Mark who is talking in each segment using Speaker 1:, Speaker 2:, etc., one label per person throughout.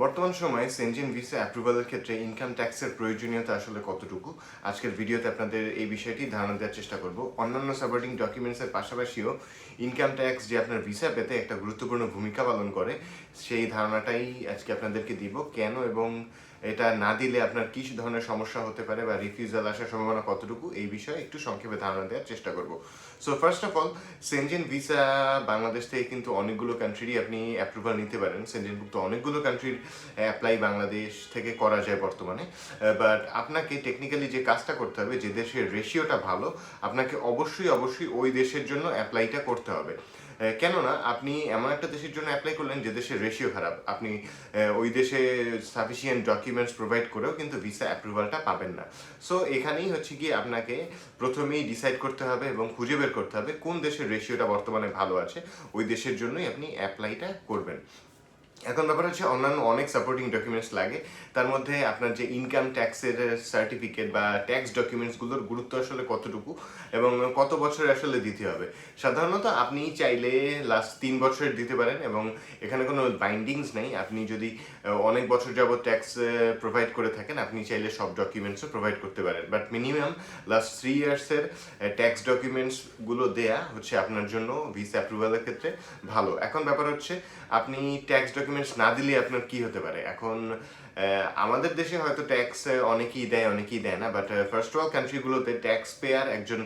Speaker 1: বর্তমান সময়ে Shenzhen visa অ্যাপ্রুভালের ক্ষেত্রে ইনকাম ট্যাক্সের প্রয়োজনীয়তা আসলে কতটুকু? আজকের ভিডিওতে আপনাদের এই বিষয়টি ধারণা দেওয়ার চেষ্টা করব। অন্যান্য সাপোর্টিং ডকুমেন্টসের পাশাপাশিও ইনকাম ট্যাক্স যে আপনার ভিসা পেতে একটা গুরুত্বপূর্ণ ভূমিকা পালন করে, সেই ধারণাটাই আজকে আপনাদেরকে দিব। কেন এবং এটা না দিলে আপনার কি ধরনের সমস্যা হতে পারে বা রিফিউজাল আসার সম্ভাবনা কতটুকু, এই বিষয়ে একটু সংক্ষেপে ধারণা দেওয়ার চেষ্টা করব। So first of all Schengen visa Bangladesh থেকে কিন্তু অনেকগুলো কান্ট্রিরই আপনি অ্যাপ্রুভাল নিতে পারেন। সেনজেনভুক্ত অনেকগুলো কান্ট্রির অ্যাপ্লাই বাংলাদেশ থেকে করা যায় বর্তমানে। বাট আপনাকে টেকনিক্যালি যে কাজটা করতে হবে, যে দেশের রেশিওটা ভালো, আপনাকে অবশ্যই অবশ্যই ওই দেশের জন্য অ্যাপ্লাইটা করতে হবে। কেননা আপনি এমন একটা দেশের জন্য অ্যাপ্লাই করলেন যে দেশের রেশিও খারাপ। আপনি ওই দেশে সাফিসিয়েন্ট ডকুমেন্টস প্রোভাইড করেও কিন্তু ভিসা অ্যাপ্রুভালটা পাবেন না। সো এখানেই হচ্ছে কি আপনাকে প্রথমেই ডিসাইড করতে হবে এবং খুঁজে বের করতে হবে কোন দেশের রেশিওটা বর্তমানে ভালো আছে। ওই দেশের জন্যই আপনি অ্যাপ্লাইটা করবেন। এখন ব্যাপার হচ্ছে অন্যান্য অনেক সাপোর্টিং ডকুমেন্টস লাগে। তার মধ্যে আপনার যে ইনকাম ট্যাক্সের সার্টিফিকেট বা ট্যাক্স ডকুমেন্টসগুলোর গুরুত্ব আসলে কতটুকু এবং কত বছর আসলে দিতে হবে। সাধারণত আপনি চাইলে লাস্ট তিন বছরের দিতে পারেন এবং এখানে কোনো বাইন্ডিংস নেই। আপনি যদি অনেক বছর যাবত ট্যাক্স প্রোভাইড করে থাকেন, আপনি চাইলে সব ডকুমেন্টসও প্রোভাইড করতে পারেন। বাট মিনিমাম লাস্ট থ্রি ইয়ার্সের ট্যাক্স ডকুমেন্টসগুলো দেয়া হচ্ছে আপনার জন্য ভিসা অ্যাপ্রুভালের ক্ষেত্রে ভালো। এখন ব্যাপার হচ্ছে, আপনি ট্যাক্স ডকুমেন্টস না দিলে আপনার কি হতে পারে? এখন আমাদের দেশে হয়তো ট্যাক্স অনেকেই দেয় অনেকেই দেয় না বাট ফার্স্ট ওয়ার্ল্ড কান্ট্রিগুলোতে ট্যাক্স পেয়ার একজন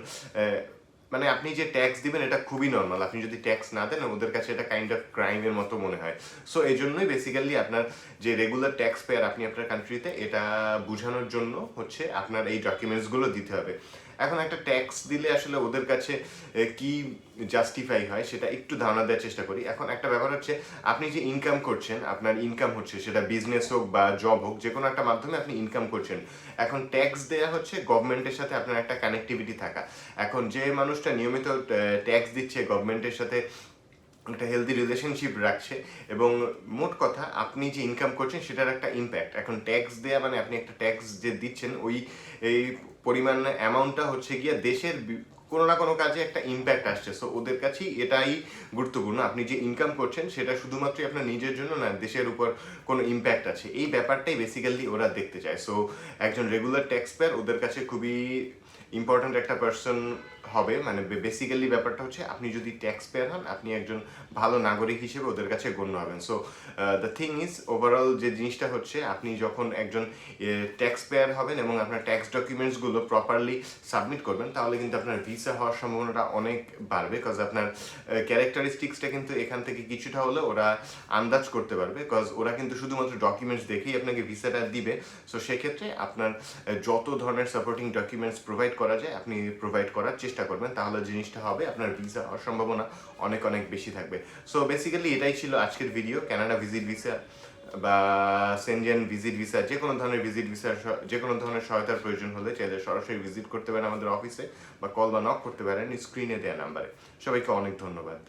Speaker 1: মানে আপনি যে ট্যাক্স দিবেন, এটা খুবই নর্মাল আপনি যদি ট্যাক্স না দেন, ওদের কাছে এটা কাইন্ড অফ ক্রাইমের মতো মনে হয়। সো এই জন্যই বেসিক্যালি আপনার যে রেগুলার ট্যাক্স পেয়ার আপনি আপনার কান্ট্রিতে এটা বোঝানোর জন্য হচ্ছে আপনার এই ডকুমেন্টসগুলো দিতে হবে। এখন একটা ট্যাক্স দিলে আসলে ওদের কাছে কি জাস্টিফাই হয়, সেটা একটু ধারণা দেওয়ার চেষ্টা করি। এখন একটা ব্যাপার হচ্ছে, আপনি যে ইনকাম করছেন, আপনার ইনকাম হচ্ছে, সেটা বিজনেস হোক বা জব হোক, যে কোনো একটা মাধ্যমে আপনি ইনকাম করছেন। এখন ট্যাক্স দেওয়া হচ্ছে গভর্নমেন্টের সাথে আপনার একটা কানেক্টিভিটি থাকা। এখন যে মানুষটা নিয়মিত ট্যাক্স দিচ্ছে গভর্নমেন্টের সাথে একটা হেলদি রিলেশনশিপ রাখছে এবং মোট কথা, আপনি যে ইনকাম করছেন, সেটার একটা ইম্প্যাক্ট এখন ট্যাক্স দেয়া মানে আপনি একটা ট্যাক্স যে দিচ্ছেন, ওই, এই পরিমাণ অ্যামাউন্টটা হচ্ছে গিয়ে দেশের কোনো না কোনো কাজে একটা ইম্প্যাক্ট আসছে। সো ওদের কাছেই এটাই গুরুত্বপূর্ণ। আপনি যে ইনকাম করছেন, সেটা শুধুমাত্রই আপনার নিজের জন্য না, দেশের উপর কোনো ইম্প্যাক্ট আছে। এই ব্যাপারটাই বেসিক্যালি ওরা দেখতে চায়। সো একজন রেগুলার ট্যাক্স পেয়ার ওদের কাছে খুবই ইম্পর্ট্যান্ট একটা পার্সন হবে মানে বেসিক্যালি ব্যাপারটা হচ্ছে আপনি যদি ট্যাক্স পেয়ার হন, আপনি একজন ভালো নাগরিক হিসেবে ওদের কাছে গণ্য হবেন। So the thing is overall যে জিনিসটা হচ্ছে, আপনি যখন একজন ট্যাক্স পেয়ার হবেন এবং আপনার ট্যাক্স ডকুমেন্টসগুলো প্রপারলি সাবমিট করবেন, তাহলে কিন্তু আপনার ভিসা হওয়ার সম্ভাবনাটা অনেক বাড়বে কজ আপনার ক্যারেক্টারিস্টিক্সটা কিন্তু এখান থেকে কিছুটা হলে ওরা আন্দাজ করতে পারবে কজ ওরা কিন্তু শুধুমাত্র ডকুমেন্টস দেখেই আপনাকে ভিসাটা দিবে। সো সেক্ষেত্রে আপনার যত ধরনের সাপোর্টিং ডকুমেন্টস প্রোভাইড করা যায়, আপনি প্রোভাইড করার চেষ্টা করবেন, তাহলে জিনিসটা হবে, আপনার ভিসা হওয়ার সম্ভাবনা অনেক অনেক বেশি থাকবে। সো বেসিক্যালি এটাই ছিল আজকের ভিডিও ক্যানাডা ভিজিট ভিসা বা সেনজেন ভিজিট ভিসা যে কোনো ধরনের ভিজিট ভিসা যে কোনো ধরনের সহায়তার প্রয়োজন হলে চাইলে সরাসরি ভিজিট করতে পারেন আমাদের অফিসে বা কল বা নক করতে পারেন স্ক্রিনে দেওয়া নাম্বারে সবাইকে অনেক ধন্যবাদ।